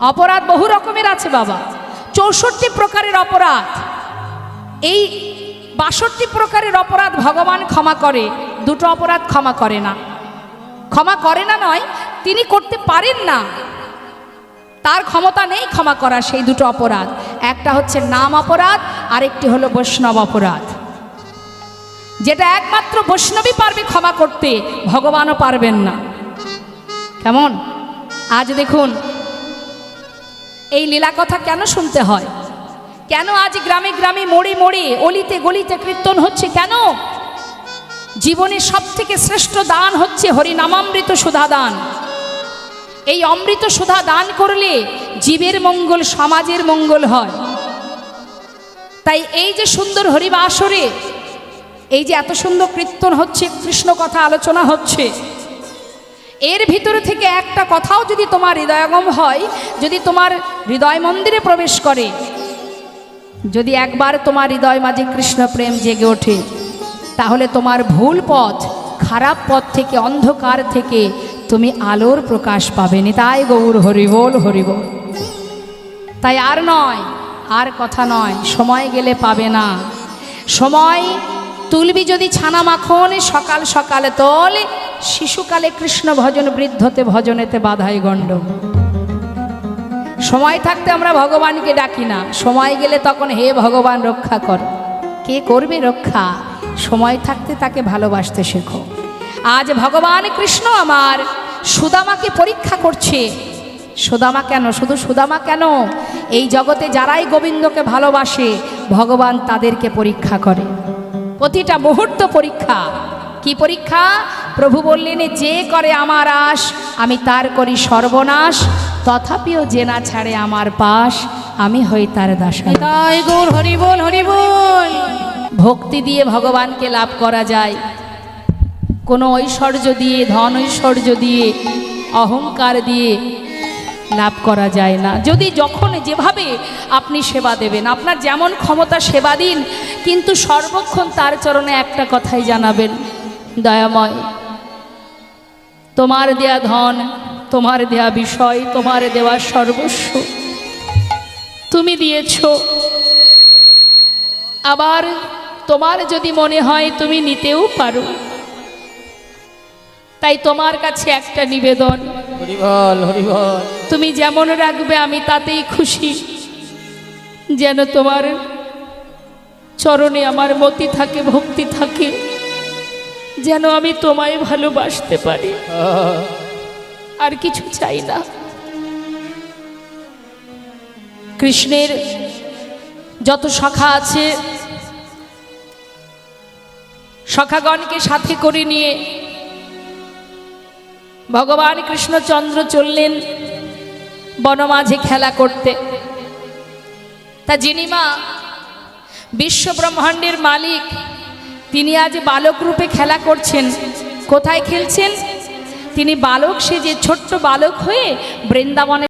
অপরাধ বহু রকমের আছে বাবা। চৌষট্টি প্রকারের অপরাধ। এই বাষট্টি প্রকারের অপরাধ ভগবান ক্ষমা করে, দুটো অপরাধ ক্ষমা করে না। ক্ষমা করে না নয়, তিনি করতে পারেন না। তার ক্ষমতা নেই ক্ষমা করা সেই দুটো অপরাধ। একটা হচ্ছে নাম অপরাধ, আরেকটি হলো বৈষ্ণব অপরাধ। যেটা একমাত্র বৈষ্ণবই পারবে ক্ষমা করতে, ভগবানও পারবেন না। কেমন? আজ দেখুন এই লীলা কথা কেন শুনতে হয়? কেন আজ গ্রামে গ্রামে মোড়ে মোড়ে অলিতে গলিতে কীর্তন হচ্ছে কেন? জীবনের সব থেকে শ্রেষ্ঠ দান হচ্ছে হরিনামামৃত সুধা দান এই অমৃত সুধা দান করলে জীবের মঙ্গল, সমাজের মঙ্গল হয়। তাই এই যে সুন্দর হরিবাসরে, এই যে এত সুন্দর কীর্তন হচ্ছে, কৃষ্ণ কথা আলোচনা হচ্ছে এর ভিতরে থেকে একটা কথাও যদি তোমার হৃদয়গম হয়, যদি তোমার হৃদয় মন্দিরে প্রবেশ করে, যদি একবার তোমার হৃদয় মাঝে কৃষ্ণ প্রেম জেগে ওঠে, তাহলে তোমার ভুল পথ, খারাপ পথ থেকে, অন্ধকার থেকে তুমি আলোর প্রকাশ পাবে নি। তাই গৌর হরিবোল হরিবোল তাই আর নয়, আর কথা নয়, সময় গেলে পাবে না। সময় তুলবি যদি ছানা মাখন, সকাল সকালে তোল শিশুকালে কৃষ্ণ ভজন, বৃদ্ধতে ভজনেতে বাধাই গণ্ড সময় থাকতে আমরা ভগবানকে ডাকি না। সময় গেলে তখন হে ভগবান, রক্ষা কর। কে করবে রক্ষা? সময় থাকতে তাকে ভালোবাসতে শেখো। আজ ভগবান কৃষ্ণ আমার সুদামাকে পরীক্ষা করছে। সুদামা কেন? শুধু সুদামা কেন? এই জগতে যারাই গোবিন্দকে ভালোবাসে, ভগবান তাদেরকে পরীক্ষা করে। প্রতিটা মুহূর্ত পরীক্ষা। কি পরীক্ষা? প্রভু বললেন যে করে আমার আশ আমি তার করি সর্বনাশ। তথাপিও যে না ছাড়ে আমার পাশ আমি হই তার দাসা তাই গৌর ভক্তি দিয়ে ভগবানকে লাভ করা যায়। কোনো ঐশ্বর্য দিয়ে ধন ঐশ্বর্য দিয়ে অহংকার দিয়ে লাভ করা যায় না। যদি যখন যেভাবে আপনি সেবা দেবেন আপনার যেমন ক্ষমতা সেবা দিন কিন্তু সর্বক্ষণ তার চরণে একটা কথাই জানাবেন দয়াময় তোমার দেয়া ধন তোমার দেয়া বিষয় তোমার দেওয়া সর্বস্ব। তুমি দিয়েছ। আবার তোমার যদি মনে হয় তুমি নিতেও পারো। তাই তোমার কাছে একটা নিবেদন। তুমি যেমন রাখবে আমি তাতেই খুশি। যেন তোমার চরণে আমার মতি থাকে ভক্তি থাকে। যেন আমি তোমায় ভালোবাসতে পারি। আর কিছু চাই না। কৃষ্ণের যত শাখা আছে সখাগণকে সাথে করে নিয়ে ভগবান কৃষ্ণচন্দ্র চললেন বনমাঝে খেলা করতে। তা যিনি মা বিশ্ব ব্রহ্মাণ্ডের মালিক তিনি আজ বালক রূপে খেলা করছেন। কোথায় খেলছেন? তিনি বালক, সে যে ছোট্ট বালক হয়ে বৃন্দাবনে